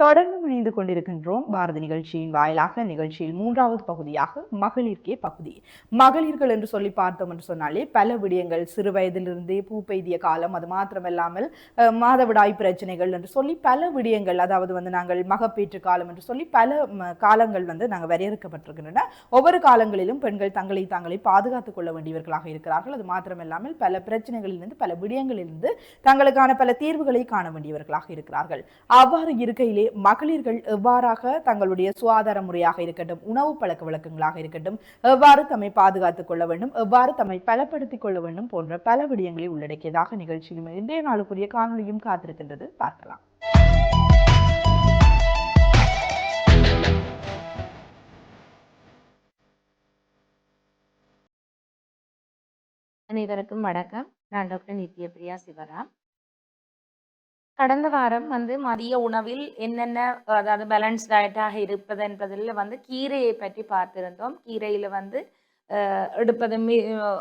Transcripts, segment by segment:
தொடர்ந்து இணைந்து கொண்டிருக்கின்றோம் பாரதி நிகழ்ச்சியின் வாயிலாக. நிகழ்ச்சியில் மூன்றாவது பகுதியாக மகளிர்க்கே பகுதி. மகளிர்கள் என்று சொல்லி பார்த்தோம் என்று சொன்னாலே பல விடயங்கள் சிறு வயதிலிருந்தே பூ பெய்திய காலம் அது மாத்திரமல்லாமல் மாதவிடாய் பிரச்சனைகள் என்று சொல்லி பல விடயங்கள் அதாவது வந்து நாங்கள் மகப்பேற்று காலம் என்று சொல்லி பல காலங்கள் வந்து நாங்கள் வரையறுக்கப்பட்டிருக்கின்றன. ஒவ்வொரு காலங்களிலும் பெண்கள் தங்களை தாங்களை பாதுகாத்துக் கொள்ள வேண்டியவர்களாக இருக்கிறார்கள். அது மாத்திரமல்லாமல் பல பிரச்சனைகளிலிருந்து பல விடயங்களிலிருந்து தங்களுக்கான பல தீர்வுகளை காண வேண்டியவர்களாக இருக்கிறார்கள். அவ்வாறு இருக்கையிலே மகளிர்கள் எவ்வாறாக தங்களுடைய சுகாதார முறையாக இருக்கட்டும் உணவு பழக்க வழக்கங்களாக இருக்கட்டும் எவ்வாறு தம்மை பாதுகாத்துக் கொள்ள வேண்டும் எவ்வாறு தம்மை பலப்படுத்திக் கொள்ள வேண்டும் போன்ற பல விடயங்களை உள்ளடக்கியதாக நிகழ்ச்சியும் இன்றைய நாளுக்குரிய காணொலியும் காத்திருக்கின்றது. பார்க்கலாம். அனைவருக்கும் வணக்கம். நான் டாக்டர் நித்யபிரியா சிவராம். கடந்த வாரம் வந்து மதிய உணவில் என்னென்ன அதாவது பேலன்ஸ் டயட்டாக இருப்பது என்பதில் வந்து கீரையை பற்றி பார்த்திருந்தோம். கீரையில் வந்து எடுப்பது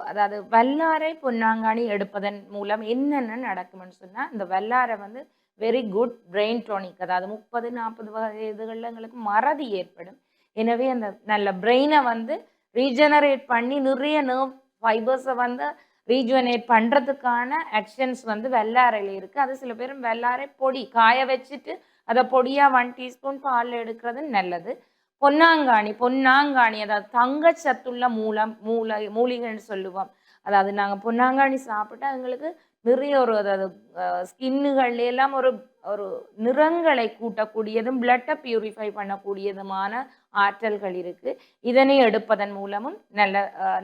அதாவது வல்லாரை பொன்னாங்கானி எடுப்பதன் மூலம் என்னென்ன நடக்கும்னு சொன்னால் இந்த வல்லாரை வந்து வெரி குட் பிரெயின் டோனிக் அதாவது முப்பது நாற்பது வயதுகளில் எங்களுக்கு மறதி ஏற்படும். எனவே அந்த நல்ல பிரெயினை வந்து ரீஜெனரேட் பண்ணி நிறைய நர்வ் ஃபைபர்ஸை வந்து ரீஜுவனேட் பண்ணுறதுக்கான ஆக்ஷன்ஸ் வந்து வெள்ளாரையில் இருக்குது அது சில பேரும் வெள்ளாரை பொடி காய வச்சுட்டு அதை பொடியாக ஒன் டீஸ்பூன் பாலில் எடுக்கிறது நல்லது. பொன்னாங்காணி பொன்னாங்காணி அதாவது தங்கச்சத்துள்ள மூலம் மூலை மூலிகைன்னு சொல்லுவோம். அதாவது நாங்கள் பொன்னாங்காணி சாப்பிட்டா எங்களுக்கு நிறைய ஒரு அதாவது ஸ்கின்னுகள்ல எல்லாம் ஒரு ஒரு நிறங்களை கூட்டக்கூடியதும் பிளட்டை பியூரிஃபை பண்ணக்கூடியதுமான ஆற்றல்கள் இருக்குது இதனை எடுப்பதன் மூலமும் நல்ல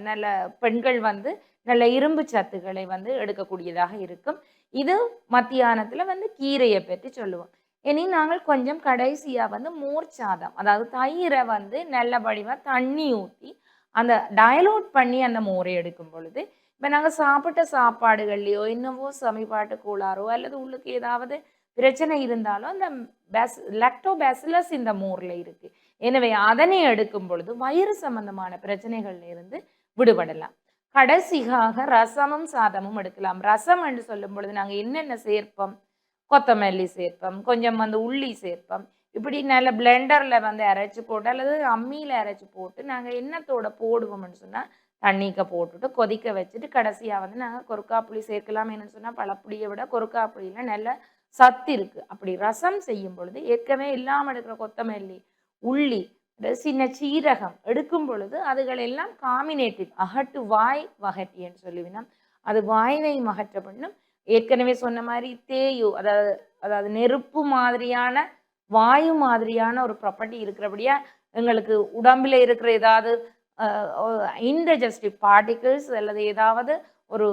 நல்ல பெண்கள் வந்து நல்ல இரும்பு சத்துக்களை வந்து எடுக்கக்கூடியதாக இருக்கும். இது மத்தியானத்தில் வந்து கீரையை பற்றி சொல்லுவோம். இனி நாங்கள் கொஞ்சம் கடைசியாக வந்து மோர் சாதம் அதாவது தயிரை வந்து நல்ல வடிவாக தண்ணி ஊற்றி அந்த டயலோட் பண்ணி அந்த மோரை எடுக்கும் பொழுது இப்போ நாங்கள் சாப்பிட்ட சாப்பாடுகள்லையோ என்னவோ சமிபாட்டு கோளாறோ அல்லது உள்ளுக்கு ஏதாவது பிரச்சனை இருந்தாலும் அந்த பேஸ் லக்டோபேசிலஸ் இந்த மோரில் இருக்குது எனவே அதனை எடுக்கும் பொழுது வயிறு சம்பந்தமான பிரச்சனைகள்ல இருந்து விடுபடலாம். கடைசியாக ரசமும் சாதமும் எடுக்கலாம். ரசம் என்று சொல்லும் பொழுது நாங்கள் என்னென்ன சேர்ப்போம்? கொத்தமல்லி சேர்ப்போம் கொஞ்சம் வந்து உள்ளி சேர்ப்போம். இப்படி நல்ல பிளெண்டரில் வந்து அரைச்சி போட்டு அல்லது அம்மியில் அரைச்சி போட்டு நாங்கள் என்னத்தோட போடுவோம்னு சொன்னால் தண்ணிக்க போட்டுட்டு கொதிக்க வச்சுட்டு கடைசியாக வந்து நாங்கள் கொருக்காப்புளி சேர்க்கலாம் என்னன்னு சொன்னால் பழப்புளியை விட கொருக்காப்புளியில் நல்ல சத்து இருக்குது அப்படி ரசம் செய்யும் பொழுது ஏற்கனவே இல்லாமல் எடுக்கிற கொத்தமல்லி உள்ளி இந்த சின்ன சீரகம் எடுக்கும் பொழுது அதுகளெல்லாம் காமினேட்டிவ் அகட்டு வாய் வகட்டின்னு சொல்லுவினோம். அது வாய்வை மகற்ற பண்ணும். ஏற்கனவே சொன்ன மாதிரி தேயு அதாவது அதாவது நெருப்பு மாதிரியான வாயு மாதிரியான ஒரு ப்ராப்பர்ட்டி இருக்கிறபடியா எங்களுக்கு உடம்பில் இருக்கிற ஏதாவது இன்டஜஸ்டிவ் பார்ட்டிகிள்ஸ் அல்லது ஏதாவது ஒரு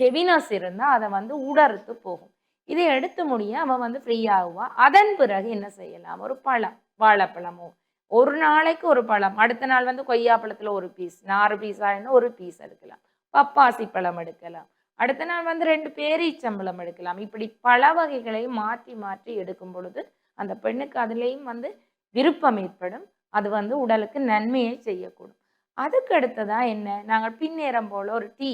ஹெவினஸ் இருந்தால் அதை வந்து உடறுத்து போகும். இதை எடுத்து முடிய அவன் வந்து ஃப்ரீ ஆகுவா அதன் பிறகு என்ன செய்யலாம்? ஒரு பழம். வாழைப்பழமும் ஒரு நாளைக்கு ஒரு பழம். அடுத்த நாள் வந்து கொய்யாப்பழத்தில் ஒரு பீஸ் நாலு பீஸ் ஆயினா ஒரு பீஸ் எடுக்கலாம். பப்பாசி பழம் எடுக்கலாம். அடுத்த நாள் வந்து ரெண்டு பேரீச்சம்பழம் எடுக்கலாம். இப்படி பல வகைகளை மாற்றி மாற்றி எடுக்கும் பொழுது அந்த பெண்ணுக்கு அதுலேயும் வந்து விருப்பம் ஏற்படும். அது வந்து உடலுக்கு நன்மையை செய்யக்கூடும். அதுக்கு அடுத்ததாக என்ன? நாங்கள் பின்னேறம் போல் ஒரு டீ.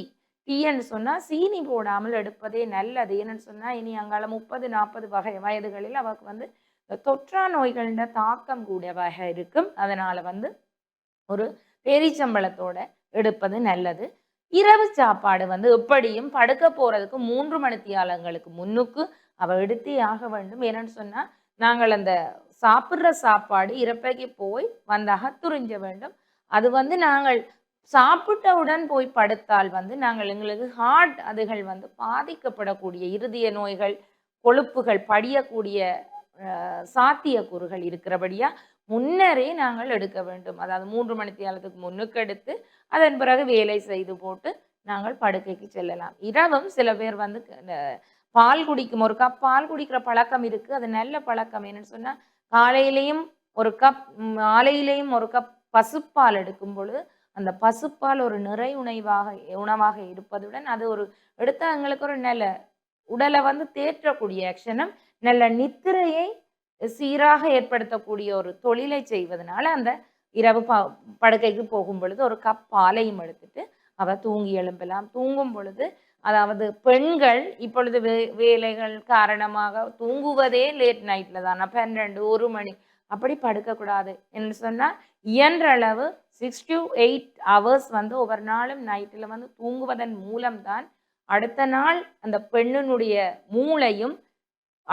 டீன்னு சொன்னால் சீனி போடாமல் எடுப்பதே நல்லது. என்னன்னு சொன்னால் இனி அங்கால முப்பது நாற்பது வகை வயதுகளில் அவருக்கு வந்து தொற்றா நோய்களின் தாக்கம் கூடவாக இருக்கும். அதனால வந்து ஒரு பேரிச்சம்பளத்தோட எடுப்பது நல்லது. இரவு சாப்பாடு வந்து எப்படியும் படுக்க போறதுக்கு மூன்று மணித்தியாலங்களுக்கு முன்னுக்கு அவ எடுத்தே ஆக வேண்டும். என்னன்னு சொன்னா நாங்கள் அந்த சாப்பிட்ற சாப்பாடு இறப்பைக்கு போய் வந்தாக துறிஞ்ச வேண்டும். அது வந்து நாங்கள் சாப்பிட்டவுடன் போய் படுத்தால் வந்து நாங்கள் எங்களுக்கு ஹார்ட் அதுகள் வந்து பாதிக்கப்படக்கூடிய இருதய நோய்கள் கொழுப்புகள் படியக்கூடிய சாத்தியக்கூறுகள் இருக்கிறபடியா முன்னரே நாங்கள் எடுக்க வேண்டும். அதாவது மூன்று மணி தியாலத்துக்கு முன்னுக்கு எடுத்து அதன் பிறகு வேலை செய்து போட்டு நாங்கள் படுக்கைக்கு செல்லலாம். இரவும் சில பேர் வந்து பால் குடிக்கும் ஒரு கப் பால் குடிக்கிற பழக்கம் இருக்குது அது நல்ல பழக்கம். என்னன்னு சொன்னால் காலையிலையும் ஒரு கப் மாலையிலையும் ஒரு கப் பசுப்பால் எடுக்கும் பொழுது அந்த பசுப்பால் ஒரு நிறை உணவாக உணவாக இருப்பதுடன் அது ஒரு எடுத்தா எங்களுக்கு ஒரு நல்ல உடலை வந்து தேற்றக்கூடிய ஆக்ஷனும் நல்ல நித்திரையை சீராக ஏற்படுத்தக்கூடிய ஒரு தொழிலை செய்வதனால அந்த இரவு ப படுக்கைக்கு போகும் பொழுது ஒரு கப் பாலையும் எடுத்துட்டு அவ தூங்கி எழும்பலாம். தூங்கும் பொழுது அதாவது பெண்கள் இப்பொழுது வே வேலைகள் காரணமாக தூங்குவதே லேட் நைட்டில் தான். பன்னெண்டு ஒரு மணி. அப்படி படுக்கக்கூடாது என்று சொன்னால் இயன்றளவு சிக்ஸ் டு எயிட் ஹவர்ஸ் வந்து ஒவ்வொரு நாளும் நைட்டில் வந்து தூங்குவதன் மூலம்தான் அடுத்த நாள் அந்த பெண்ணினுடைய மூளையும்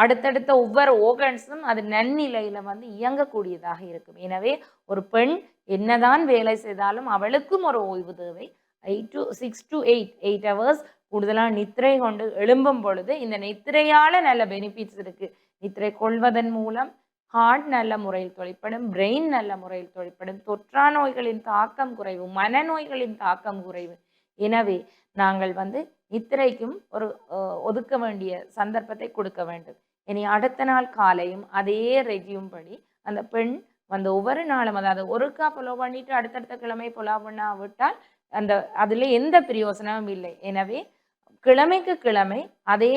அடுத்தடுத்த ஒவ்வொரு ஓகன்ஸும் அது நன்னிலையில வந்து இயங்கக்கூடியதாக இருக்கும். எனவே ஒரு பெண் என்னதான் வேலை செய்தாலும் அவளுக்கும் ஒரு ஓய்வு தேவை. Eight to six to eight eight hours கூடுதலாக நித்திரை கொண்டு எழும்பும் பொழுது இந்த நித்திரையால் நல்ல பெனிஃபிட்ஸ் இருக்குது நித்திரை கொள்வதன் மூலம் ஹார்ட் நல்ல முறையில் தொழிற்படும் பிரெயின் நல்ல முறையில் தொழிற்படும் தொற்றா நோய்களின் தாக்கம் குறைவு மனநோய்களின் தாக்கம் குறைவு. எனவே நாங்கள் வந்து நித்திரைக்கும் ஒரு ஒதுக்க வேண்டிய சந்தர்ப்பத்தை கொடுக்க வேண்டும். இனி அடுத்த நாள் காலையும் அதே ரெஜியும் படி அந்த பெண் வந்து ஒவ்வொரு நாளும் அதாவது ஒருக்கா புலோ பண்ணிட்டு அடுத்தடுத்த கிழமை புலா பண்ணா விட்டால் அந்த அதில் எந்த பிரயோசனமும் இல்லை. எனவே கிழமைக்கு கிழமை அதே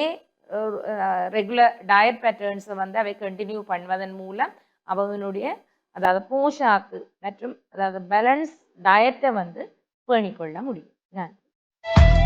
ரெகுலர் டயட் பேட்டர்ன்ஸை வந்து அவை கண்டினியூ பண்ணுவதன் மூலம் அவனுடைய அதாவது போஷாக்கு மற்றும் அதாவது பேலன்ஸ் டயட்டை வந்து பேணிக்கொள்ள முடியும். நன்றி.